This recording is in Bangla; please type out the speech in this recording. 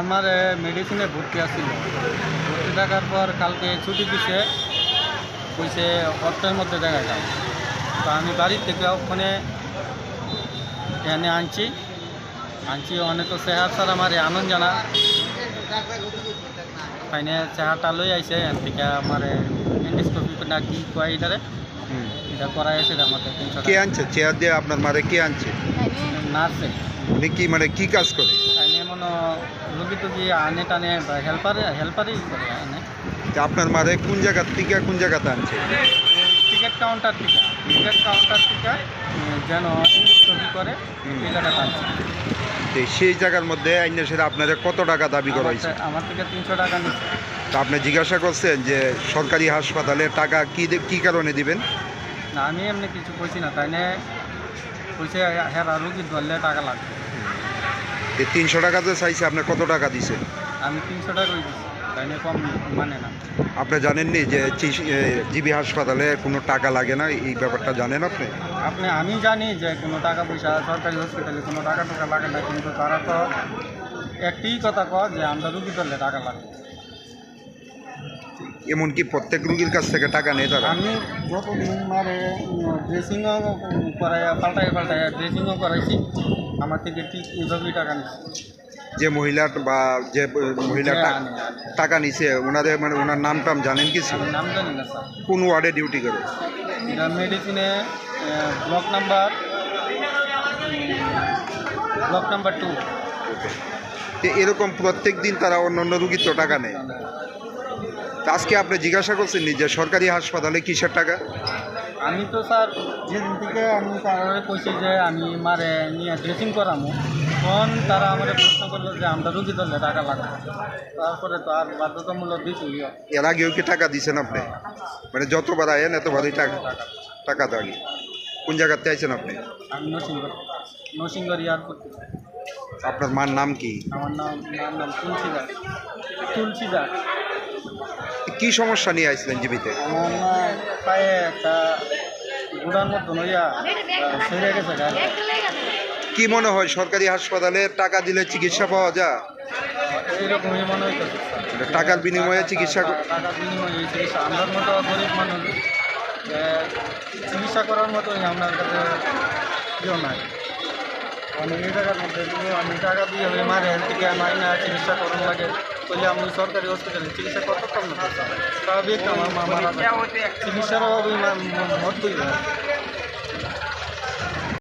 আমার মেডিসিনে ভর্তি আসছিল ভর্তি থাকার পর কালকে ছুটি দিছে কইছে অর্থের মধ্যে দেখা যাও তো আমি বাড়ির থেকে ওখানে এনে আনছি। আনছি অনেক তো চেহার স্যার আমার আনন্দ জানা। তাইনে চেহারটা লই আইছে এন থেকে আমার এন্ডোস্কোপি না কি কয় এটারে। এটা করাই আছে আমাদের কে আনছে? চেয়ার দিয়ে আপনার মারে কে আনছে? নার্সে। উনি কি মানে কি কাজ করে? রুগী টুগি আনে টানে হেল্পারে হেল্পারই করে আনে। যে আপনার মারে কোন জায়গার থেকে কোন জায়গাতে আনছে? টিকিট কাউন্টার থেকে টিকিট কাউন্টার উম, যেন ছবি করে। এই জায়গাটা আনছে। তো সেই জায়গার মধ্যে আইনে সেটা আপনাদের কত টাকা দাবি করা আমার হয়েছে? আমার থেকে তিনশো টাকা নিচ্ছে। তা আপনি জিজ্ঞাসা করছেন যে সরকারি হাসপাতালে টাকা কি কি কারণে দিবেন? না আমি এমনি কিছু কইছি না। তাই না কইছে হ্যাঁ রুগী ধরলে টাকা লাগবে। এই তিনশো টাকা যে চাইছে আপনি কত টাকা দিছে আমি তিনশো টাকাই দিচ্ছি তাই নিয়ে কম মানে না। আপনি জানেননি যে জিবি হাসপাতালে কোনো টাকা লাগে না? এই ব্যাপারটা জানেন আপনি? আপনি আমি জানি যে কোনো টাকা পয়সা সরকারি হসপিটালে কোনো টাকা টাকা লাগে না কিন্তু তারা তো একটি কথা কয় যে আমরা রুগী ধরলে টাকা লাগবে এমনকি প্রত্যেক রুগীর কাছ থেকে টাকা নেই তারা। আমি যতদিন মারে ড্রেসিংও করাই পাল্টাই পাল্টাই ড্রেসিংও করাইছি আমার থেকে ঠিক এইভাবেই টাকা নিচ্ছে। যে মহিলা বা যে মহিলা যে টা- আনে, আনে। টাকা নিছে ওনাদের মানে ওনার নাম টাম জানেন কি নাম জানি না স্যার। কোন ওয়ার্ডে ডিউটি করে? এটা মেডিসিনে block number block number two. এরকম প্রত্যেক দিন তারা অন্য অন্য রুগীর তো টাকা নেয়। আজকে আপনি জিজ্ঞাসা করছেন নি যে সরকারি হাসপাতালে কিসের টাকা? আমি তো স্যার যেদিন থেকে আমি তারা কইছি যে আমি মারে নিয়ে ড্রেসিং করামো তখন তারা আমার প্রশ্ন করল যে আমরা রুগী ধরলে টাকা লাগবে। তারপরে তো আর বাধ্যতামূলক দিচ্ছি এর আগেও কি টাকা দিছেন আপনি? মানে যতবার আয়েন এতবারই টাকা টাকা দাঁড়িয়ে কোন জায়গাতে আইছেন আপনি? আমি নরসিংগড় নরসিংগড় এয়ারপোর্ট। আপনার মার নাম কি? আমার নাম নাম নাম তুলসী দাস। তুলসী দাস। কি সমস্যা নিয়ে আইছিলেন জীবিতে আমার পায়ে একটা গুড়ার মতো নইয়া সেরে গেছে গায়ে। কি মনে হয় সরকারি হাসপাতালে টাকা দিলে চিকিৎসা পাওয়া যায় মনে হইতেছে। টাকার বিনিময়ে চিকিৎসা বিনিময়ে এই চিকিৎসা আমার মতো গরিব মানুষ যে চিকিৎসা করার মতোই কাছে কেউ নাই আমি এই টাকার মধ্যে কিন্তু আমি টাকা দিয়ে মারে হেলথ থেকে মারি না চিকিৎসা করার লাগে বলে আমি সরকারি হসপিটালে চিকিৎসা করতে পারতাম না স্বাভাবিক আমার মা মারা যায়। চিকিৎসার অভাবে মরতেই